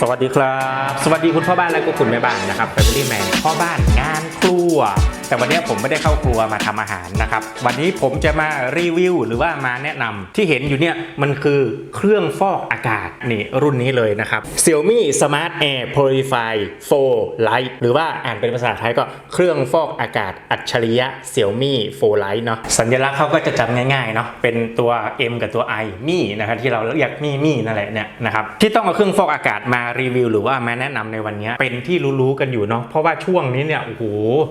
สวัสดีครับ สวัสดีคุณพ่อบ้านและก็คุณแม่บ้านนะครับ Family Man พ่อบ้านงานครัว แต่วันนี้ผมไม่ได้เข้าครัวมาทำอาหารนะครับ วันนี้ผมจะมารีวิวหรือว่ามาแนะนำที่เห็นอยู่เนี่ยมันคือเครื่องฟอกอากาศนี่รุ่นนี้เลยนะครับ Xiaomi Smart Air Purify 4 Lite หรือว่าอ่านเป็นภาษาไทยก็เครื่องฟอกอากาศอัจฉริยะ Xiaomi 4 Lite เนาะสัญลักษณ์เขาก็จะจำง่ายๆเนาะเป็นตัว M กับตัว I มี่นะครับที่เราเรียกมี่มี่นั่นแหละเนี่ยนะครับที่ต้องเอาเครื่องฟอกอากาศมารีวิว หรือว่ามาแนะนำในวันนี้เป็นที่รู้ๆกันอยู่เนาะเพราะว่าช่วงนี้เนี่ยโอ้โห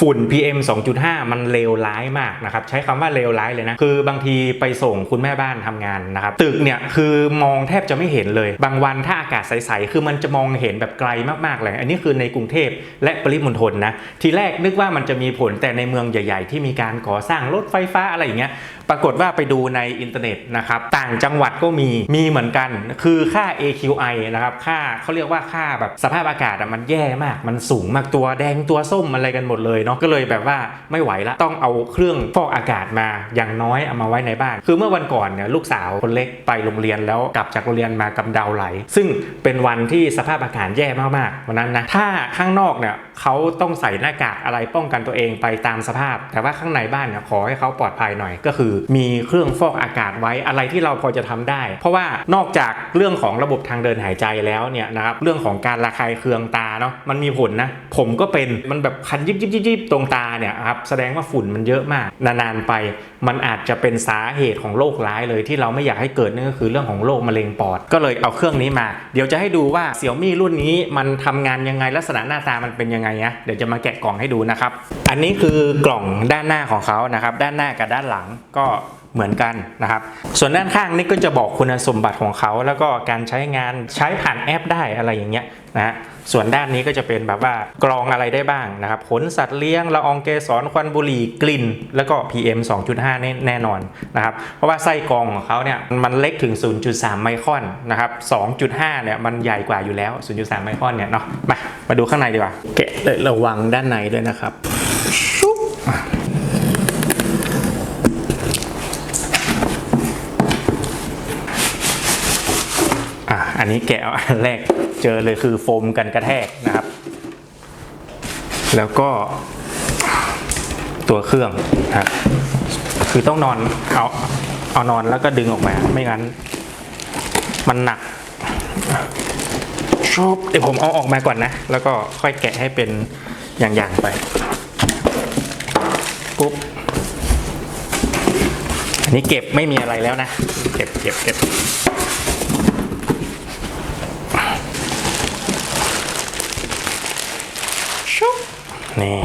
ฝุ่น PM 2.5 มันเลวร้ายมากนะครับใช้คำว่าเลวร้ายเลยนะคือบางทีไปส่งคุณแม่บ้านทำงานนะครับตึกเนี่ยคือมองแทบจะไม่เห็นเลย บางวันถ้าอากาศใสๆคือมันจะมองเห็นแบบไกลมากๆเลยอันนี้คือในกรุงเทพและปริมณฑลนะทีแรกนึกว่ามันจะมีผลแต่ในเมืองใหญ่ ๆ ที่มีการก่อสร้างรถไฟฟ้าอะไรอย่างเงี้ย ปรากฏว่าไปดูในอินเทอร์เน็ตนะครับต่างจังหวัดก็มีมีเหมือนกันคือค่า AQI นะครับค่าเขาเรียกว่าค่าแบบสภาพอากาศมันแย่มาก มันสูงมากตัวแดงตัวส้มอะไรกันหมดเลยเนาะก็เลยแบบว่าไม่ไหวละต้องเอาเครื่องฟอกอากาศมาอย่างน้อยเอามาไว้ในบ้าน คือเมื่อวันก่อนเนี่ยลูกสาวคนเล็กไปโรงเรียนแล้วกลับจากโรงเรียนมากำเดาไหล ซึ่งเป็นวันที่สภาพอากาศแย่มากๆวันนั้นนะถ้าข้างนอกเนี่ยเขาต้องใส่หน้ากากอะไรป้องกันตัวเองไปตามสภาพ แต่ว่าข้างในบ้านเนี่ยขอให้เขาปลอดภัยหน่อยก็คือมีเครื่องฟอกอากาศไว้อะไรที่เราพอจะทำได้ เพราะว่านอกจากเรื่องของระบบทางเดินหายใจแล้วเนี่ยนะครับเรื่องของการระคายเคืองตาเนาะมันมีผลนะผมก็เป็นมันแบบคันยิบยิบยิบยบตรงตาเนี่ยครับแสดงว่าฝุ่นมันเยอะมาก นานๆไป มันอาจจะเป็นสาเหตุของโรคร้ายเลยที่เราไม่อยากให้เกิดนั่นก็คือเรื่องของโรคมะเร็งปอด ก็เลยเอาเครื่องนี้มา เดี๋ยวจะให้ดูว่าเสี่ยมี่รุ่นนี้มันทำงานยังไงลักษณะหน้าตามันเป็นยังไงนะเดี๋ยวจะมาแกะกล่องให้ดูนะครับ อันนี้คือกล่องด้านหน้าของเขานะครับด้านหน้ากับด้านหลังก็เหมือนกันนะครับ ส่วนด้านข้างนี่ก็จะบอกคุณสมบัติของเขา แล้วก็การใช้งานใช้ผ่านแอปได้อะไรอย่างเงี้ยนะฮะส่วนด้านนี้ก็จะเป็นแบบว่ากรองอะไรได้บ้างนะครับขนสัตว์เลี้ยงละอองเกสรควันบุหรี่กลิ่น แล้วก็ PM 2.5แน่แน่นอนนะครับ เพราะว่าไส้กรองของเขาเนี่ยมันเล็กถึง 0.3 ไมครอนนะครับ 2.5 เนี่ยมันใหญ่กว่าอยู่แล้ว 0.3 ไมครอนเนี่ยเนาะมามาดูข้างในดีกว่าแกะเลยระวังด้านในด้วยนะครับ อันนี้แกะอันแรกเจอเลยคือโฟมกันกระแทกนะครับ แล้วก็ตัวเครื่องนะครับคือต้องนอนเอาเอานอนแล้วก็ดึงออกมา ไม่งั้น มันหนักชุบเดี๋ยวผมเอาออกมาก่อนนะ แล้วก็ค่อยแกะให้เป็นอย่างๆไปปุ๊บอันนี้เก็บไม่มีอะไรแล้วนะ เก็บเก็บเก็บ นี่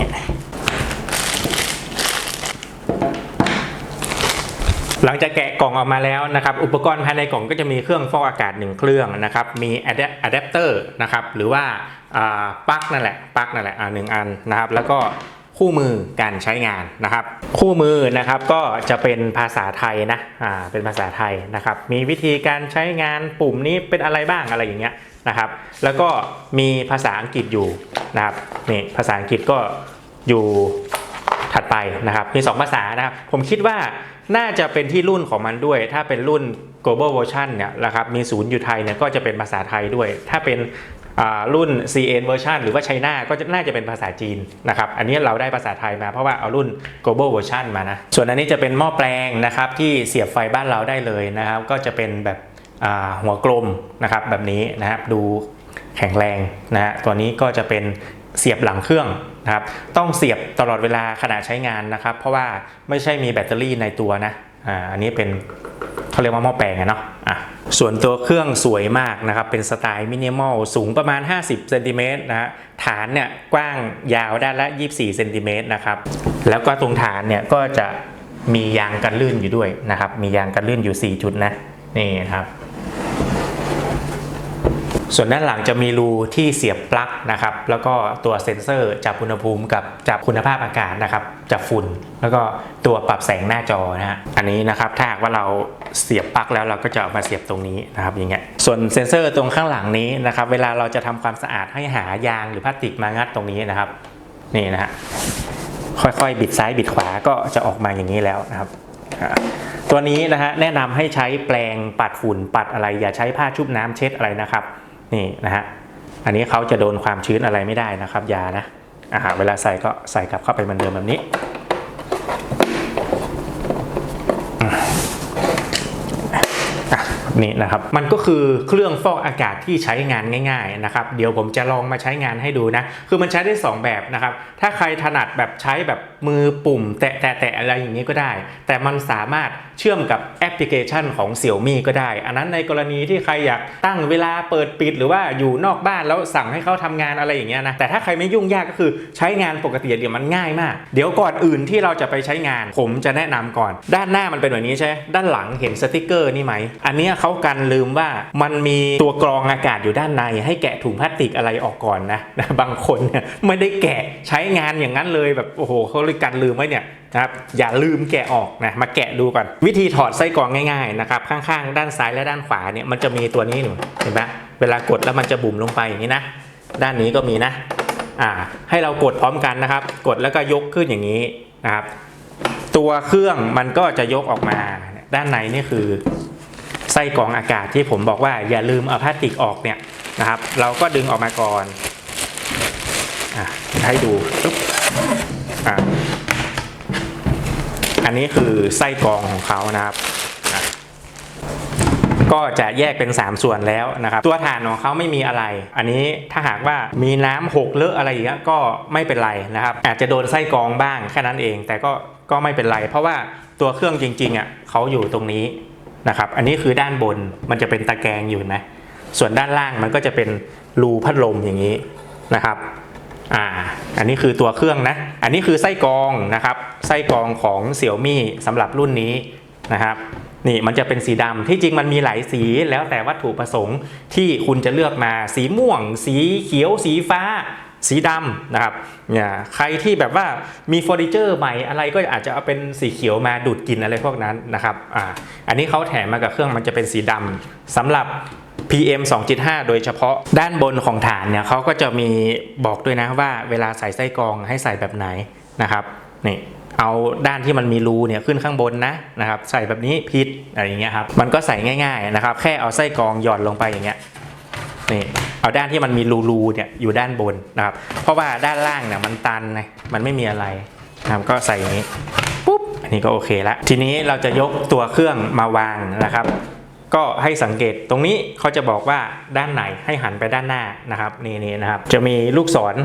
หลังจากแกะกล่องออกมาแล้วนะครับ อุปกรณ์ภายในกล่องก็จะมีเครื่องฟอกอากาศหนึ่งเครื่องนะครับ มีอะแดปเตอร์นะครับ หรือว่าปลั๊กนั่นแหละปลั๊กนั่นแหละหนึ่งอันนะครับ แล้วก็คู่มือการใช้งานนะครับ คู่มือนะครับก็จะเป็นภาษาไทยนะอ่าเป็นภาษาไทยนะครับ มีวิธีการใช้งานปุ่มนี้เป็นอะไรบ้างอะไรอย่างเงี้ย นะครับ แล้วก็มีภาษาอังกฤษอยู่นะครับนี่ภาษาอังกฤษก็อยู่ถัดไปนะครับ มี 2 ภาษานะครับ ผมคิดว่าน่าจะเป็นที่รุ่นของมันด้วย ถ้าเป็นรุ่น global version เนี่ยนะครับมีศูนย์อยู่ไทยเนี่ยก็จะเป็นภาษาไทยด้วย ถ้าเป็นรุ่น CN version หรือว่าไชน่าก็น่าจะเป็นภาษาจีนนะครับ อันนี้เราได้ภาษาไทยมาเพราะว่าเอารุ่น global version มานะ ส่วนอันนี้จะเป็นหม้อแปลงนะครับที่เสียบไฟบ้านเราได้เลยนะครับ ก็จะเป็นแบบ หัวกลมนะครับแบบนี้นะครับดูแข็งแรงนะฮะตัวนี้ก็จะเป็นเสียบหลังเครื่องนะครับต้องเสียบตลอดเวลาขณะใช้งานนะครับ เพราะว่าไม่ใช่มีแบตเตอรี่ในตัวนะอ่าอันนี้เป็นเขาเรียกว่าหม้อแปลงอะเนาะอะส่วนตัวเครื่องสวยมากนะครับ เป็นสไตล์มินิมอลสูงประมาณ 50เซนติเมตรนะฮะฐานเนี่ยกว้างยาวด้านละ 24เซนติเมตรนะครับแล้วก็ตรงฐานเนี่ยก็จะมียางกันลื่นอยู่ด้วยนะครับ มียางกันลื่นอยู่ 4 จุดนะนี่นะครับ ส่วนด้านหลังจะมีรูที่เสียบปลั๊กนะครับ แล้วก็ตัวเซ็นเซอร์จับอุณหภูมิกับจับคุณภาพอากาศนะครับจับฝุ่น แล้วก็ตัวปรับแสงหน้าจอนะฮะอันนี้นะครับถ้าหากว่าเราเสียบปลั๊กแล้วเราก็จะเอามาเสียบตรงนี้นะครับอย่างเงี้ยส่วนเซ็นเซอร์ตรงข้างหลังนี้นะครับ เวลาเราจะทำความสะอาดให้หายางหรือพลาสติกมางัดตรงนี้นะครับ นี่นะฮะค่อยๆ บิดซ้ายบิดขวาก็จะออกมาอย่างนี้แล้วนะครับตัวนี้นะฮะแนะนำให้ใช้แปรงปัดฝุ่นปัดอะไร อย่าใช้ผ้าชุบน้ำเช็ดอะไรนะครับ นี่นะฮะอันนี้เขาจะโดนความชื้นอะไรไม่ได้นะครับ ยานะอาหารเวลาใส่ก็ใส่กลับเข้าไปเหมือนเดิมแบบนี้ อะ นี่นะครับ มันก็คือเครื่องฟอกอากาศที่ใช้งานง่ายๆนะครับ เดี๋ยวผมจะลองมาใช้งานให้ดูนะ คือมันใช้ได้ 2 แบบนะครับ ถ้าใครถนัดแบบใช้แบบมือปุ่ม แตะแตะแตะอะไรอย่างนี้ก็ได้ แต่มันสามารถเชื่อมกับแอปพลิเคชันของ Xiaomi ก็ได้ อันนั้นในกรณีที่ใครอยากตั้งเวลาเปิดปิด หรือว่าอยู่นอกบ้านแล้วสั่งให้เขาทำงานอะไรอย่างเงี้ยนะ แต่ถ้าใครไม่ยุ่งยากก็คือใช้งานปกติเดี๋ยวมันง่ายมาก เดี๋ยวก่อนอื่นที่เราจะไปใช้งาน ผมจะแนะนำก่อน ด้านหน้ามันเป็นแบบนี้ใช่ไหมด้านหลังเห็นสติกเกอร์นี่ไหม อันนี้เขากันลืมว่ามันมีตัวกรองอากาศอยู่ด้านใน ให้แกะถุงพลาสติกอะไรออกก่อนนะนะบางคนเนี่ยไม่ได้แกะใช้งานอย่างนั้นเลยแบบโอ้โหเขาเลยกันลืมไว้เนี่ยนะครับอย่าลืมแกะออกนะมาแกะดูก่อน วิธีถอดไส้กรองง่ายๆนะครับข้างๆ ด้านซ้ายและด้านขวาเนี่ยมันจะมีตัวนี้หนูเห็นไหมเวลากดแล้วมันจะบุ่มลงไปอย่างนี้นะด้านนี้ก็มีนะอ่าให้เรากดพร้อมกันนะครับ กดแล้วก็ยกขึ้นอย่างนี้นะครับ ตัวเครื่องมันก็จะยกออกมาด้านในนี่คือ ไส้กรองอากาศที่ผมบอกว่าอย่าลืมเอาพลาสติกออกเนี่ยนะครับ เราก็ดึงออกมาก่อนอให้ดูปึ๊บอะอันนี้คือไส้กรองของเขานะครับ ก็จะแยกเป็น 3 ส่วนแล้วนะครับ ตัวฐานของเขาไม่มีอะไร อันนี้ถ้าหากว่ามีน้ำหกเลอะอะไรอย่างเงี้ยก็ไม่เป็นไรนะครับ อาจจะโดนไส้กรองบ้างแค่นั้นเอง แต่ก็ก็ไม่เป็นไร เพราะว่าตัวเครื่องจริงๆอะเขาอยู่ตรงนี้ นะครับ อันนี้คือด้านบนมันจะเป็นตะแกรงอยู่นะ ส่วนด้านล่างมันก็จะเป็นรูพัดลมอย่างนี้นะครับ อ่า อันนี้คือตัวเครื่องนะ อันนี้คือไส้กรองนะครับ ไส้กรองของ Xiaomi สำหรับรุ่นนี้นะครับ นี่มันจะเป็นสีดำที่จริงมันมีหลายสีแล้วแต่วัตถุประสงค์ที่คุณจะเลือกมา สีม่วง สีเขียว สีฟ้า สีดำนะครับเนี่ยใครที่แบบว่ามีเฟอร์นิเจอร์ใหม่อะไรก็อาจจะเอาเป็นสีเขียวมาดูดกลิ่นอะไรพวกนั้นนะครับอ่าอันนี้เขาแถมมากับเครื่องมันจะเป็นสีดำสำหรับ PM 2.5 โดยเฉพาะด้านบนของฐานเนี่ยเขาก็จะมีบอกด้วยนะว่าเวลาใส่ไส้กรองให้ใส่แบบไหนนะครับนี่เอาด้านที่มันมีรูเนี่ยขึ้นข้างบนนะนะครับใส่แบบนี้พิษอะไรอย่างเงี้ยครับมันก็ใส่ง่ายๆนะครับแค่เอาไส้กรองหย่อนลงไปอย่างเงี้ย นี่เอาด้านที่มันมีรูๆเนี่ยอยู่ด้านบนนะครับ เพราะว่าด้านล่างเนี่ยมันตันไงมันไม่มีอะไรนะครับก็ใส่อย่างนี้ปุ๊บอันนี้ก็โอเคละทีนี้เราจะยกตัวเครื่องมาวางนะครับ ก็ให้สังเกตตรงนี้เขาจะบอกว่าด้านไหนให้หันไปด้านหน้านะครับนี่นี่นะครับ จะมีลูกศร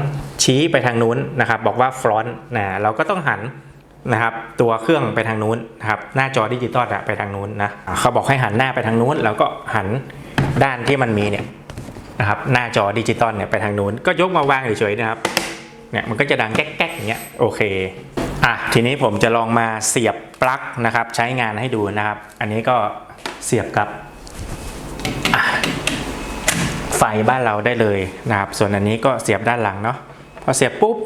ชี้ไปทางนู้นนะครับ บอกว่าฟรอนต์นะเราก็ต้องหันนะครับตัวเครื่องไปทางนู้นนะครับหน้าจอดิจิตอลอะไปทางนู้นนะเขาบอกให้หันหน้าไปทางนู้น แล้วก็หันด้านที่มันมีเนี่ย นะครับหน้าจอดิจิตอลเนี่ยไปทางนู้นก็ยกมาวางเฉยๆนะครับเนี่ยมันก็จะดังแก๊กๆอย่างเงี้ยโอเคอะทีนี้ผมจะลองมาเสียบปลั๊กนะครับ ใช้งานให้ดูนะครับ อันนี้ก็เสียบกับไฟบ้านเราได้เลยนะครับ ส่วนอันนี้ก็เสียบด้านหลังเนาะพอเสียบปุ๊บ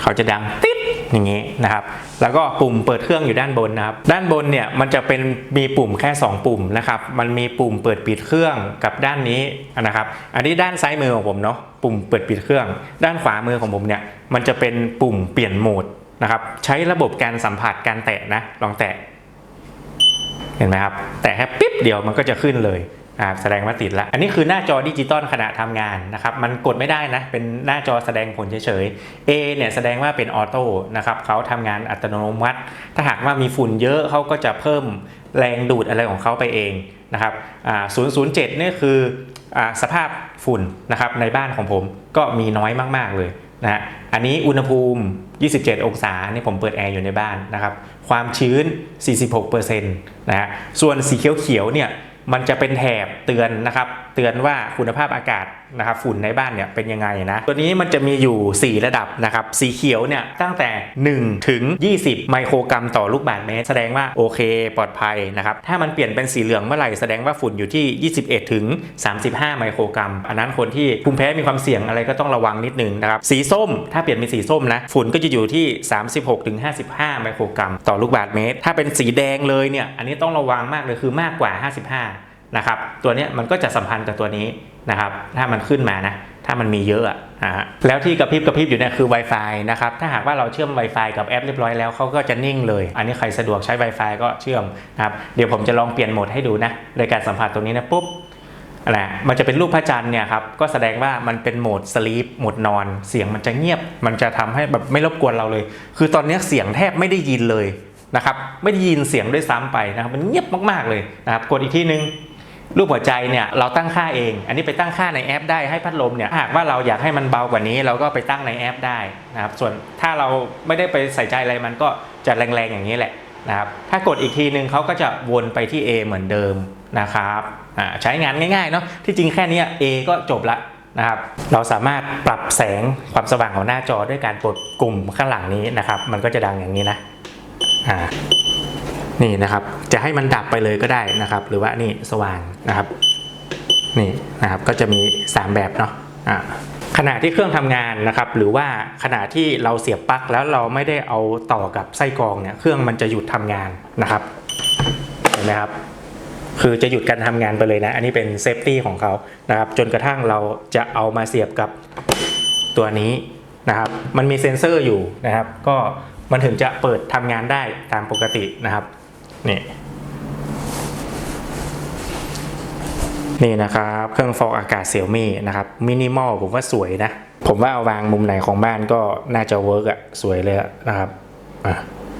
เขาจะดังติ๊ อย่างนี้นะครับ แล้วก็ปุ่มเปิดเครื่องอยู่ด้านบนนะครับ ด้านบนเนี่ยมันจะเป็นมีปุ่มแค่ 2 ปุ่มนะครับ มันมีปุ่มเปิดปิดเครื่องกับด้านนี้นะครับ อันนี้ด้านซ้ายมือของผมเนาะ ปุ่มเปิดปิดเครื่อง ด้านขวามือของผมเนี่ยมันจะเป็นปุ่มเปลี่ยนโหมดนะครับ ใช้ระบบการสัมผัสการแตะนะ ลองแตะ เห็นไหมครับ แต่แค่ปิ๊บเดียวมันก็จะขึ้นเลย อ่าแสดงว่าติดแล้วอันนี้คือหน้าจอดิจิตอลขณะทำงานนะครับ มันกดไม่ได้นะ เป็นหน้าจอแสดงผลเฉยๆ A เนี่ยแสดงว่าเป็นออโต้นะครับเขาทำงานอัตโนมัติ ถ้าหากว่ามีฝุ่นเยอะเขาก็จะเพิ่มแรงดูดอะไรของเขาไปเองนะครับอ่า007เนี่คืออ่าสภาพฝุ่นนะครับในบ้านของผมก็มีน้อยมากๆเลยนะฮะอันนี้อุณหภูมิ 27 องศานี่ผมเปิดแอร์อยู่ในบ้านนะครับ ความชื้น 46%นะฮะ ส่วนสีเขียวๆเนี่ย มันจะเป็นแถบเตือนนะครับ เตือนว่าคุณภาพอากาศนะครับ ฝุ่นในบ้านเนี่ยเป็นยังไงนะ ตัวนี้มันจะมีอยู่ 4 ระดับนะครับ สีเขียวเนี่ยตั้งแต่ 1 ถึง 20 ไมโครกรัมต่อลูกบาศก์เมตร แสดงว่าโอเค ปลอดภัยนะครับ ถ้ามันเปลี่ยนเป็นสีเหลืองเมื่อไหร่แสดงว่าฝุ่นอยู่ที่ 21 ถึง 35 ไมโครกรัม อันนั้นคนที่ภูมิแพ้มีความเสี่ยงอะไรก็ต้องระวังนิดนึงนะครับ สีส้ม ถ้าเปลี่ยนเป็นสีส้มนะ ฝุ่นก็จะอยู่ที่ 36 ถึง 55 ไมโครกรัม ต่อลูกบาศก์เมตร ถ้าเป็นสีแดงเลยเนี่ย อันนี้ต้องระวังมากเลยคือมากกว่า 55 นะครับตัวนี้มันก็จะสัมพันธ์กับตัวนี้นะครับถ้ามันขึ้นมานะถ้ามันมีเยอะอะนะฮะแล้วที่กระพริบกระพริบอยู่เนี่ยคือ Wi-Fi นะครับถ้าหากว่าเราเชื่อม Wi-Fi กับแอปเรียบร้อยแล้วเขาก็จะนิ่งเลย อันนี้ใครสะดวกใช้ Wi-Fi ก็เชื่อมนะครับเดี๋ยวผมจะลองเปลี่ยนโหมดให้ดูนะในการสัมผัสตรงนี้นะปุ๊บอะไรมันจะเป็นรูปพระจันทร์เนี่ยครับก็แสดงว่ามันเป็นโหมดสลีปโหมดนอน เสียงมันจะเงียบ มันจะทำให้แบบไม่รบกวนเราเลย คือตอนนี้เสียงแทบไม่ได้ยินเลยนะครับไม่ได้ยินเสียงด้วยซ้ำไปนะครับมันเงียบมากๆเลยนะครับกดอีกทีนึง รูปหัวใจเนี่ยเราตั้งค่าเอง อันนี้ไปตั้งค่าในแอปได้ให้พัดลมเนี่ยหากว่าเราอยากให้มันเบากว่านี้ เราก็ไปตั้งในแอปได้นะครับส่วนถ้าเราไม่ได้ไปใส่ใจอะไรมันก็จะแรงๆอย่างนี้แหละนะครับถ้ากดอีกทีนึงเขาก็จะวนไปที่ A เหมือนเดิมนะครับอ่าใช้งานง่ายๆเนาะที่จริงแค่นี้ A ก็จบละนะครับเราสามารถปรับแสงความสว่างของหน้าจอด้วยการกดกลุ่มข้างหลังนี้นะครับมันก็จะดังอย่างนี้นะอ่า นี่นะครับ จะให้มันดับไปเลยก็ได้นะครับ หรือว่านี่สว่างนะครับ นี่นะครับก็จะมี 3 แบบเนาะอ่าขณะที่เครื่องทำงานนะครับ หรือว่าขณะที่เราเสียบปลั๊กแล้วเราไม่ได้เอาต่อกับไส้กรองเนี่ยเครื่องมันจะหยุดทำงานนะครับเห็นไหมครับคือจะหยุดการทำงานไปเลยนะ อันนี้เป็นเซฟตี้ของเขานะครับ จนกระทั่งเราจะเอามาเสียบกับตัวนี้นะครับ มันมีเซ็นเซอร์อยู่นะครับ ก็มันถึงจะเปิดทำงานได้ตามปกตินะครับ นี่นี่นะครับเครื่องฟอกอากาศเสี่ยวมี่นะครับมินิมอลผมว่าสวยนะ ผมว่าเอาวางมุมไหนของบ้านก็น่าจะเวิร์กอะสวยเลยนะครับอะ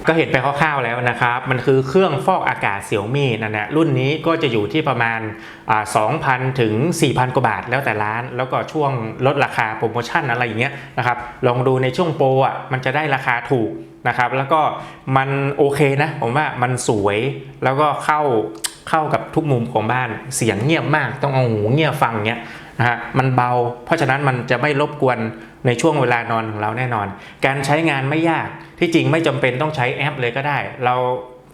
ก็เห็นไปคร่าวๆแล้วนะครับ มันคือเครื่องฟอกอากาศเสี่ยมี่นั่นแหละรุ่นนี้ก็จะอยู่ที่ประมาณ 2,000 ถึง 4,000 กว่าบาทแล้วแต่ร้าน แล้วก็ช่วงลดราคาโปรโมชั่นอะไรอย่างเงี้ยนะครับ ลองดูในช่วงโปรอะมันจะได้ราคาถูกนะครับ แล้วก็มันโอเคนะ ผมว่ามันสวยแล้วก็เข้าเข้ากับทุกมุมของบ้านเสียงเงียบมากต้องเอาหูเงียบฟังเงี้ย นะฮะมันเบา เพราะฉะนั้นมันจะไม่รบกวนในช่วงเวลานอนของเราแน่นอน การใช้งานไม่ยากที่จริงไม่จำเป็นต้องใช้แอปเลยก็ได้ เรา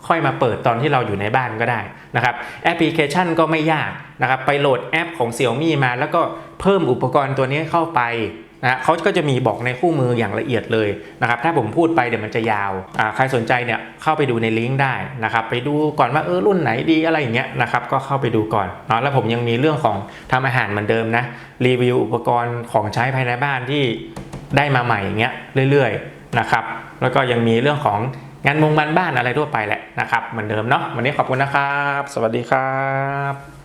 ค่อยมาเปิดตอนที่เราอยู่ในบ้านก็ได้นะครับแอปพลิเคชันก็ไม่ยากนะครับไปโหลดแอปของ Xiaomi มา แล้วก็เพิ่มอุปกรณ์ตัวนี้เข้าไป นะเขาก็จะมีบอกในคู่มืออย่างละเอียดเลยนะครับถ้าผมพูดไปเดี๋ยวมันจะยาวใครสนใจเนี่ยเข้าไปดูในลิงก์ได้นะครับไปดูก่อนว่าเออรุ่นไหนดีอะไรอย่างเงี้ยนะครับก็เข้าไปดูก่อนเนาะแล้วผมยังมีเรื่องของทำอาหารเหมือนเดิมนะรีวิวอุปกรณ์ของใช้ภายในบ้านที่ได้มาใหม่อย่างเงี้ยเรื่อยๆนะครับแล้วก็ยังมีเรื่องของงานมงงานบ้านอะไรทั่วไปแหละนะครับเหมือนเดิมเนาะวันนี้ขอบคุณนะครับ สวัสดีครับ